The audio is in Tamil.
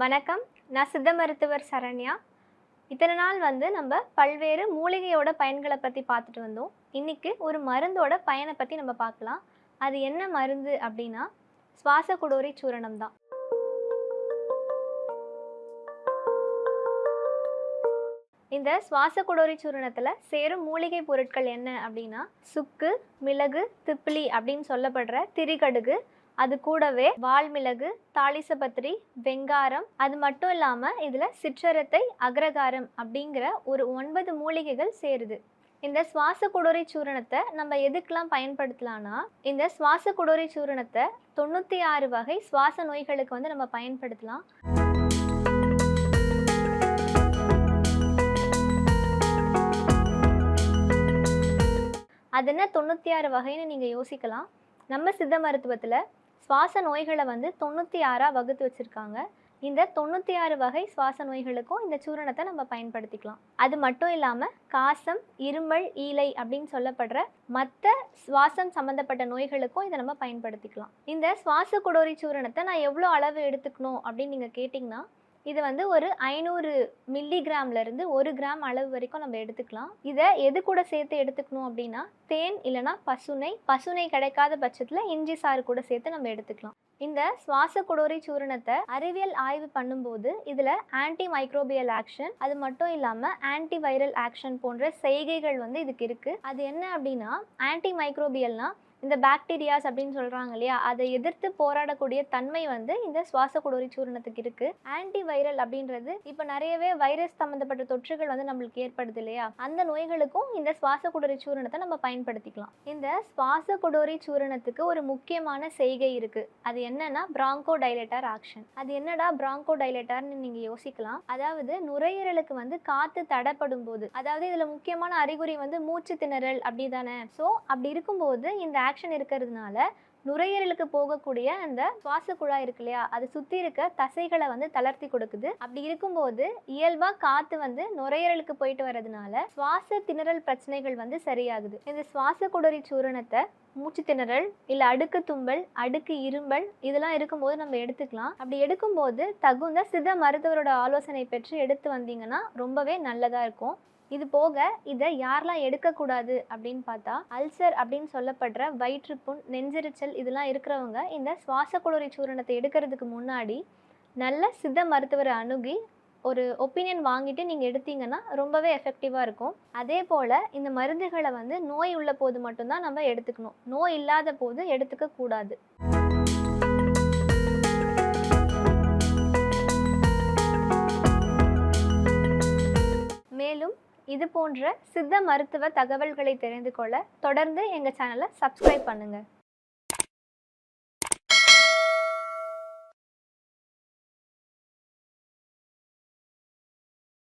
வணக்கம். நான் சித்த மருத்துவர் சரண்யா. இத்தனை நாள் வந்து நம்ம பல்வேறு மூலிகையோட பயன்களை பற்றி பார்த்துட்டு வந்தோம். இன்னைக்கு ஒரு மருந்தோட பயனை பற்றி நம்ம பார்க்கலாம். அது என்ன மருந்து அப்படின்னா சுவாச குடோரி சூரணம் தான். இந்த சுவாச குடோரி சூரணத்தில் சேரும் மூலிகை பொருட்கள் என்ன அப்படின்னா சுக்கு மிளகு திப்பிலி அப்படின்னு சொல்லப்படுற திரிகடுகு அது கூடவே வால்மிளகு தாளிசபத்திரி வெங்காரம் அது மட்டும் இல்லாமல் இதில் சிற்றரத்தை அக்ரகாரம் அப்படிங்கிற ஒரு ஒன்பது மூலிகைகள் சேருது. இந்த சுவாச குடோரி சூரணத்தை நம்ம எதுக்கெல்லாம் பயன்படுத்தலாம்னா இந்த சுவாச குடோரி சூரணத்தை தொண்ணூற்றி ஆறு வகை சுவாச நோய்களுக்கு வந்து நம்ம பயன்படுத்தலாம். அது என்ன தொண்ணூற்றி ஆறு வகைன்னு நீங்கள் யோசிக்கலாம். நம்ம சித்த மருத்துவத்தில் சுவாச நோய்களை வந்து தொண்ணூற்றி ஆறாக வகுத்து வச்சுருக்காங்க. இந்த தொண்ணூற்றி ஆறு வகை சுவாச நோய்களுக்கும் இந்த சூரணத்தை நம்ம பயன்படுத்திக்கலாம். அது மட்டும் இல்லாமல் காசம் இருமல் ஈலை அப்படின்னு சொல்லப்படுற மற்ற சுவாசம் சம்மந்தப்பட்ட நோய்களுக்கும் இதை நம்ம பயன்படுத்திக்கலாம். இந்த சுவாச குடோரி சூரணத்தை நான் எவ்வளோ அளவு எடுத்துக்கணும் அப்படின்னு நீங்கள் கேட்டிங்கன்னா இது வந்து ஒரு ஐநூறு மில்லிகிராம்ல இருந்து ஒரு கிராம் அளவு வரைக்கும் நம்ம எடுத்துக்கலாம். இதை எது கூட சேர்த்து எடுத்துக்கணும் அப்படின்னா தேன் இல்லைன்னா பசுனை பசுனை கிடைக்காத பட்சத்தில் இஞ்சி சாறு கூட சேர்த்து நம்ம எடுத்துக்கலாம். இந்த சுவாச குடோரி சூரணத்தை அறிவியல் ஆய்வு பண்ணும்போது இதில் ஆன்டி மைக்ரோபியல் ஆக்ஷன் அது மட்டும் இல்லாமல் ஆன்டி வைரல் ஆக்ஷன் போன்ற செய்கைகள் வந்து இதுக்கு இருக்குது அது என்ன அப்படின்னா ஆன்டி மைக்ரோபியல்னால் இந்த பாக்டீரியாஸ் அப்படின்னு சொல்கிறாங்க இல்லையா அதை எதிர்த்து போராடக்கூடிய தன்மை வந்து இந்த சுவாச குடோரி சூரணத்துக்கு இருக்குது ஆன்டி வைரல் அப்படின்றது இப்போ நிறையவே வைரஸ் சம்மந்தப்பட்ட தொற்றுகள் வந்து நம்மளுக்கு ஏற்படுது இல்லையா அந்த நோய்களுக்கும் இந்த சுவாச குடோரி சூரணத்தை நம்ம பயன்படுத்திக்கலாம். இந்த சுவாச குடோரி சூரணத்துக்கு ஒரு முக்கியமான செய்கை இருக்குது அது என்னன்னா பிராங்கோ டைலேட்டர் ஆக்ஷன் அது என்னடா பிராங்கோ டைலேட்டார்னு நீங்கள் யோசிக்கலாம். அதாவது நுரையீரலுக்கு வந்து காற்று தடப்படும் போது அதாவது இதில் முக்கியமான அறிகுறி வந்து மூச்சு திணறல் அப்படி தானே ஸோ அப்படி இருக்கும்போது இந்த ஆக்ஷன் இருக்கிறதுனால நுரையீரலுக்கு போகக்கூடிய அந்த சுவாச குழாய் இருக்கு இல்லையா? அது சுற்றி இருக்க தசைகளை வந்து தளர்த்தி கொடுக்குது. அப்படி இருக்கும்போது இயல்பாக காற்று வந்து நுரையீரலுக்கு போயிட்டு வர்றதுனால சுவாச திணறல் பிரச்சனைகள் வந்து சரியாகுது. இந்த சுவாச குடரி சூரணத்தை மூச்சு திணறல் இல்லை அடுக்கு தும்பல் அடுக்கு இரும்பல் இதெல்லாம் இருக்கும்போது நம்ம எடுத்துக்கலாம். அப்படி எடுக்கும்போது தகுந்த சித்த மருத்துவரோட ஆலோசனை பெற்று எடுத்து வந்தீங்கன்னா ரொம்பவே நல்லதாக இருக்கும். இது போக இதை யாரெல்லாம் எடுக்கக்கூடாது அப்படின்னு பார்த்தா அல்சர் அப்படின்னு சொல்லப்படுற வயிற்றுப்புண் நெஞ்செரிச்சல் இதெல்லாம் இருக்கிறவங்க இந்த சுவாச குளறி சூரணத்தை எடுக்கிறதுக்கு முன்னாடி நல்ல சித்த மருத்துவரை அணுகி ஒரு ஒப்பீனியன் வாங்கிட்டு நீங்கள் எடுத்தீங்கன்னா ரொம்பவே எஃபெக்டிவாக இருக்கும். அதே போல் இந்த மருந்துகளை வந்து நோய் உள்ள போது மட்டும்தான் நம்ம எடுத்துக்கணும். நோய் இல்லாத போது எடுத்துக்க கூடாது இது போன்ற சித்த மருத்துவ தகவல்களை தெரிந்து கொள்ள தொடர்ந்து எங்கள் சேனலை சப்ஸ்கிரைப் பண்ணுங்கள்